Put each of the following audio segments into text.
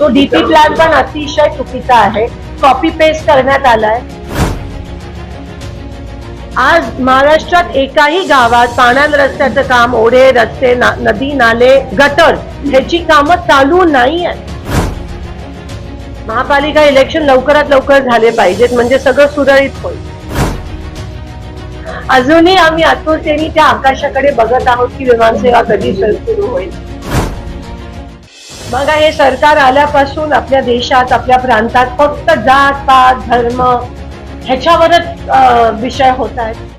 तो DP plan पण अतिशय चुकीचा आहे. कॉपी पेस्ट करण्यात आलाय. आज महाराष्ट्रात एकाही गावात पाण्यान रस्त्याचं काम ओढे रस्ते ना- नदी नाले गटर ह्याची कामं चालू नाही आहेत महापालिका इलेक्शन लवकरात लवकर झाले पाहिजेत म्हणजे सगळं सुरळीत होईल. अजूनही आम्ही आतुरतेने त्या आकाशाकडे बघत आहोत की विमानसेवा कधी सुरू होईल. बघा हे सरकार आल्यापासून आपल्या देशात आपल्या प्रांतात फक्त जात पात धर्म ह्याच्यावरच विषय होत आहेत.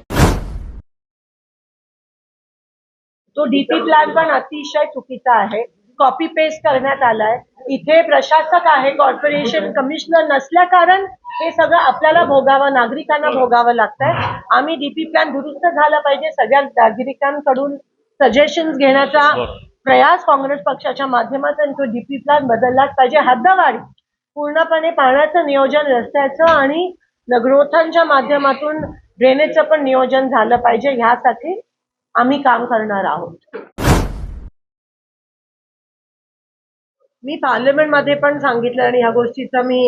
तो डीपी प्लॅन पण अतिशय चुकीचा आहे. कॉपी पेस्ट करण्यात आलाय. इथे प्रशासक आहे कॉर्पोरेशन कमिशनर नसल्या कारण हे सगळं आपल्याला भोगावं नागरिकांना भोगावं लागतंय. आम्ही डीपी प्लॅन दुरुस्त झाला पाहिजे. सगळ्या नागरिकांकडून सजेशन घेण्याचा प्रयास काँग्रेस पक्षाच्या माध्यमातून तो डीपी प्लॅन बदललाच पाहिजे. हद्दवाडी पूर्णपणे पाण्याचं नियोजन रस्त्याचं आणि ग्रोथांच्या माध्यमातून ड्रेनेजचं पण नियोजन झालं पाहिजे. ह्यासाठी आम्ही काम करणार आहोत. मी पार्लमेंटमध्ये पण सांगितलं आणि ह्या गोष्टीचा मी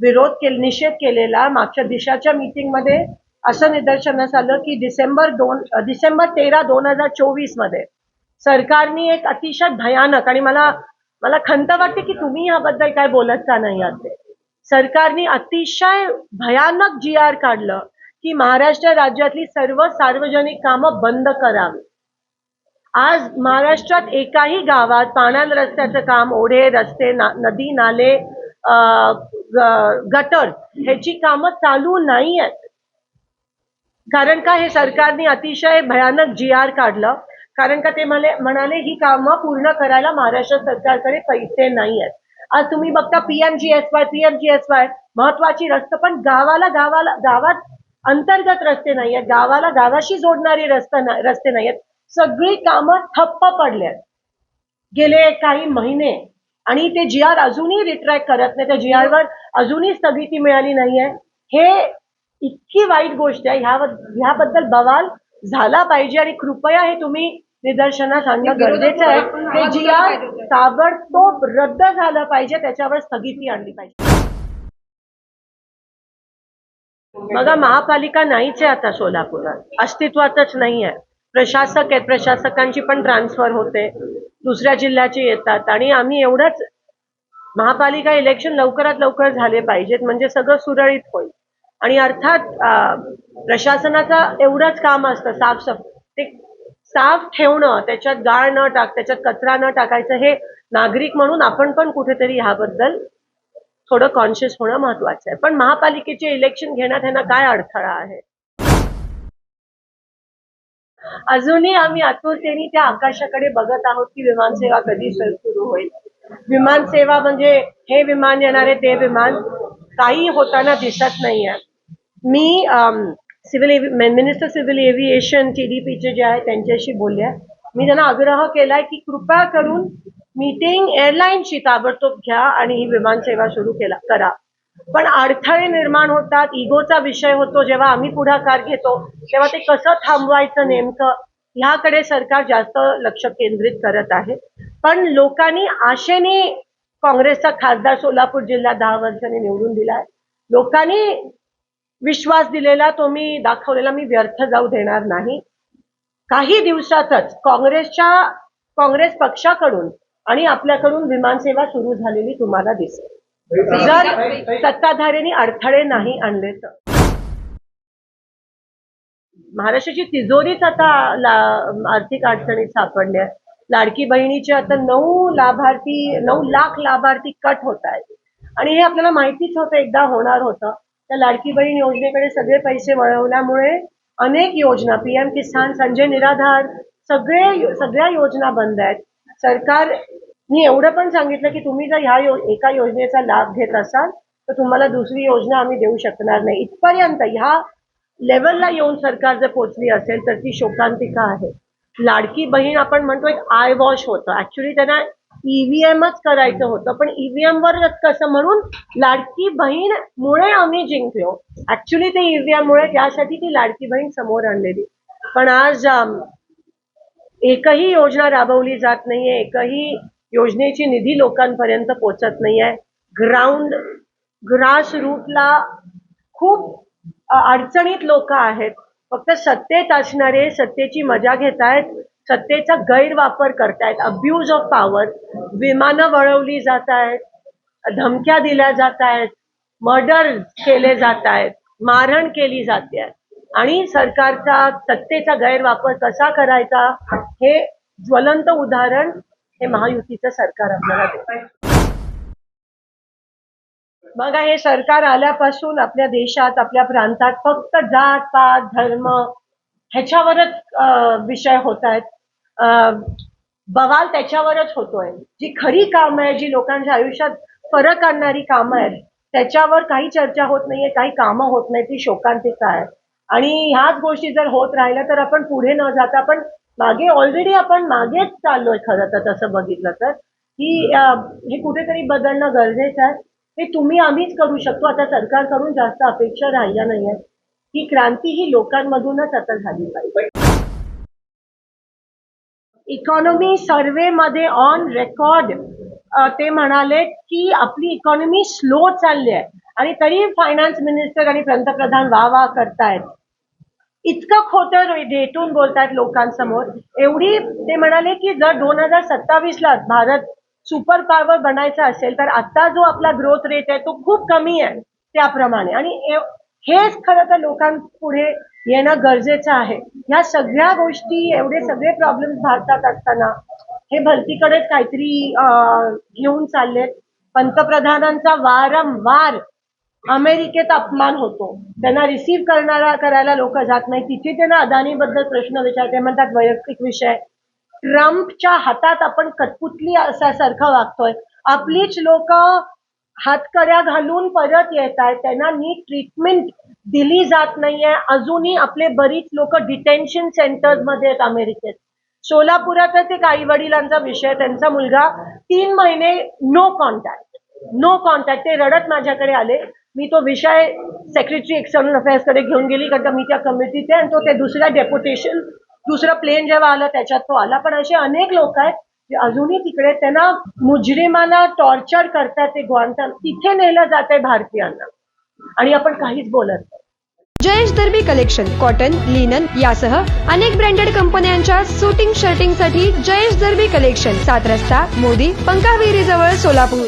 विरोध केला निषेध केलेला. मागच्या दिशाच्या मीटिंगमध्ये असं निदर्शनास आलं की डिसेंबर दोन डिसेंबर तेरा दोन हजार चोवीसमध्ये सरकारने एक अतिशय भयानक आणि मला मला खंत वाटते की तुम्ही याबद्दल काय बोलत का नाही आहात सरकारने अतिशय भयानक जी आर काढलं की महाराष्ट्र राज्यातली सर्व सार्वजनिक कामं बंद करावी. आज महाराष्ट्रात एकाही गावात पाण्याला रस्त्याचं काम ओढे रस्ते ना, नदी नाले अं, गटर ह्याची कामं चालू नाही आहेत कारण का? हे सरकारने अतिशय भयानक जी आर काढलं. कारण का ते म्हणाले म्हणाले ही कामं पूर्ण करायला महाराष्ट्र सरकारकडे पैसे नाही आहेत आज तुम्ही बघता पीएमजीएसवाय पीएमजीएसवाय महत्वाची रस्ते पण गावाला गावाला गावात अंतर्गत रस्ते नाही आहेत गावाला गावाशी जोडणारी रस्ता ना- रस्ते नाही आहेत सगळी कामं ठप्प पडल्यात गेले काही महिने आणि ते जी आर अजूनही रिट्रॅक्ट करत नाही. त्या जी आर वर अजूनही स्थगिती मिळाली नाहीये. हे इतकी वाईट गोष्ट आहे. ह्या ह्याबद्दल बवाल झाला पाहिजे आणि कृपया हे तुम्ही निदर्शनास आणणं गरजेचं आहे. हे जी आर ताबडतोब रद्द झालं पाहिजे त्याच्यावर स्थगिती आणली पाहिजे. बघा महापालिका नाहीच आहे आता सोलापुरात. अस्तित्वातच नाही आहे. प्रशासक आहेत. प्रशासकांची पण ट्रान्सफर होते. दुसऱ्या जिल्ह्याचे येतात. आणि आम्ही एवढंच महापालिका इलेक्शन लवकरात लवकर झाले पाहिजेत. म्हणजे सगळं सुरळीत होईल. आणि अर्थात प्रशासनाचं एवढंच काम असतं साफसफ ते साफ ठेवणं त्याच्यात गाळ न टाक त्याच्यात कचरा न टाकायचं हे नागरिक म्हणून आपण पण कुठेतरी ह्याबद्दल थोडं कॉन्शियस होणं महत्वाचं आहे. पण महापालिकेचे इलेक्शन घेण्यात ह्यांना काय अडथळा आहे? अजूनही आम्ही आतुरतेने त्या आकाशाकडे बघत आहोत की विमानसेवा कधी सुरू होईल. विमानसेवा म्हणजे हे विमान येणारे ते विमान काही होताना दिसत नाहीये. मी सिव्हिल मिनिस्टर सिव्हिल एव्हिएशन टीडीपीचे जे आहे त्यांच्याशी बोलले मी त्यांना आग्रह केलाय की कृपया करून मीटिंग एअरलाईनशी ताबडतोब घ्या आणि ही विमानसेवा सुरू केला करा. पण अडथळे निर्माण होतात इगोचा विषय होतो जेव्हा आम्ही पुढाकार घेतो तेव्हा ते कसं थांबवायचं नेमकं ह्याकडे सरकार जास्त लक्ष केंद्रित करत आहे. पण लोकांनी आशेने काँग्रेसचा खासदार सोलापूर जिल्हा दहा वर्षांनी निवडून दिलाय. लोकांनी विश्वास दिलेला तो मी दाखवलेला मी व्यर्थ जाऊ देणार नाही. काही दिवसातच काँग्रेसच्या काँग्रेस पक्षाकडून आणि आपल्याकडून विमानसेवा सुरू झालेली तुम्हाला दिसेल. जर सत्ताधाऱ्यांनी अडथळे नाही आणले तर. महाराष्ट्राची तिजोरीच आता आर्थिक अडचणीत सापडल्या लाडकी बहिणीचे आता नऊ लाभार्थी नऊ लाख लाभार्थी कट होत आहेत. आणि हे आपल्याला माहितीच होतं एकदा होणार होतं. त्या लाडकी बहीण योजनेकडे सगळे पैसे वळवल्यामुळे अनेक योजना पीएम किसान संजय निराधार सगळे सगळ्या योजना बंद आहेत. सरकार मी एवढं पण सांगितलं की तुम्ही जर ह्या यो एका योजनेचा लाभ घेत असाल तर तुम्हाला दुसरी योजना आम्ही देऊ शकणार नाही. इथपर्यंत ह्या लेवलला येऊन सरकार जर पोचली असेल तर ती शोकांतिका आहे. लाडकी बहीण आपण म्हणतो एक आय वॉश होतं. ऍक्च्युली त्यांना ईव्हीएमच करायचं होतं. पण ईव्हीएम वर कसं म्हणून लाडकी बहीण मुळे आम्ही जिंकलो. ऍक्च्युली ते ईव्हीएम मुळे त्यासाठी ती लाडकी बहीण समोर आणलेली. पण आज एकही योजना राबवली जात नाहीये एकही योजनेची निधी लोकांपर्यंत पोहोचत नाहीये. ग्राउंड ग्रास रूटला खूप अडचणीत लोक आहेत. फक्त सत्तेत असणारे सत्तेची मजा घेत आहेत सत्तेचा गैरवापर करतायत. अब्युज ऑफ पॉवर विमानं वळवली जात आहेत धमक्या दिल्या जात आहेत मर्डर केले जात आहेत मारहाण केली जाते. आणि सरकारचा सत्तेचा गैरवापर कसा करायचा हे ज्वलंत उदाहरण हे महायुतीचं सरकार आपल्याला देत. बघा हे सरकार आल्यापासून आपल्या देशात आपल्या प्रांतात फक्त जात पात धर्म ह्याच्यावरच विषय होत आहेत बवाल त्याच्यावरच होतोय. जी खरी कामं आहे जी लोकांच्या आयुष्यात फरक आणणारी कामं आहेत त्याच्यावर काही चर्चा होत नाहीये काही कामं होत नाही ती शोकांतिका आहे आणि ह्याच गोष्टी जर होत राहिल्या तर आपण पुढे न जाता पण मागे ऑलरेडी आपण मागेच चाललोय खरं तर तसं बघितलं तर. की हे कुठेतरी बदलणं गरजेचं आहे. हे तुम्ही आम्हीच करू शकतो. आता सरकारकडून जास्त अपेक्षा राहिल्या नाहीये ही क्रांती ही लोकांमधूनच आता झाली पाहिजे. इकॉनॉमी सर्वे मध्ये ऑन रेकॉर्ड ते म्हणाले की आपली इकॉनॉमी स्लो चालली आहे आणि तरी फायनान्स मिनिस्टर आणि पंतप्रधान वा वा करतायत. इतकं खोटं डेटून बोलतायत लोकांसमोर. एवढी ते म्हणाले की जर दोन हजार सत्तावीस ला भारत सुपर पॉवर बनायचा असेल तर आता जो आपला ग्रोथ रेट आहे तो खूप कमी आहे त्याप्रमाणे. आणि हेच खरं तर लोकांपुढे येणं गरजेचं आहे. ह्या सगळ्या गोष्टी एवढे सगळे प्रॉब्लेम भारतात असताना हे भरतीकडेच काहीतरी घेऊन चाललेत. पंतप्रधानांचा वारंवार अमेरिकेत अपमान होतो. त्यांना रिसीव्ह करणारा करायला लोक जात नाही तिथे त्यांना अदानीबद्दल प्रश्न विचारते. म्हणतात वैयक्तिक विषय. ट्रम्पच्या हातात आपण कटपुतली असासारखं वागतोय. आपलीच लोक हातकड्या घालून परत येत आहेत. त्यांना नीट ट्रीटमेंट दिली जात नाहीये. अजूनही आपले बरीच लोक डिटेन्शन सेंटर्समध्ये आहेत अमेरिकेत. सोलापुरातच एक आई वडिलांचा विषय. त्यांचा मुलगा तीन महिने नो कॉन्टॅक्ट नो कॉन्टॅक्ट ते रडत माझ्याकडे आले. मी तो विषय सेक्रेटरी एक्सटर्नल अफेअर्सकडे घेऊन गेली कारण का मी त्या कमिटीत आहे आणि तो ते दुसऱ्या डेप्युटेशन दुसरं प्लेन जेव्हा आलं त्याच्यात तो आला. पण असे अनेक लोक आहेत अजूनही तिकडे त्यांना मुजरिमांना टॉर्चर करतात ते ग्वांटा तिथे नेलं जात आहे भारतीयांना. आणि आपण काहीच बोलत नाही. Jayesh Derby collection cotton linen यासह अनेक ब्रँडेड कंपन्यांच्या सुटिंग शर्टिंगसाठी जयेश दर्बी कलेक्शन सात रस्ता मोदी पंकाविहिरी जवळ सोलापूर.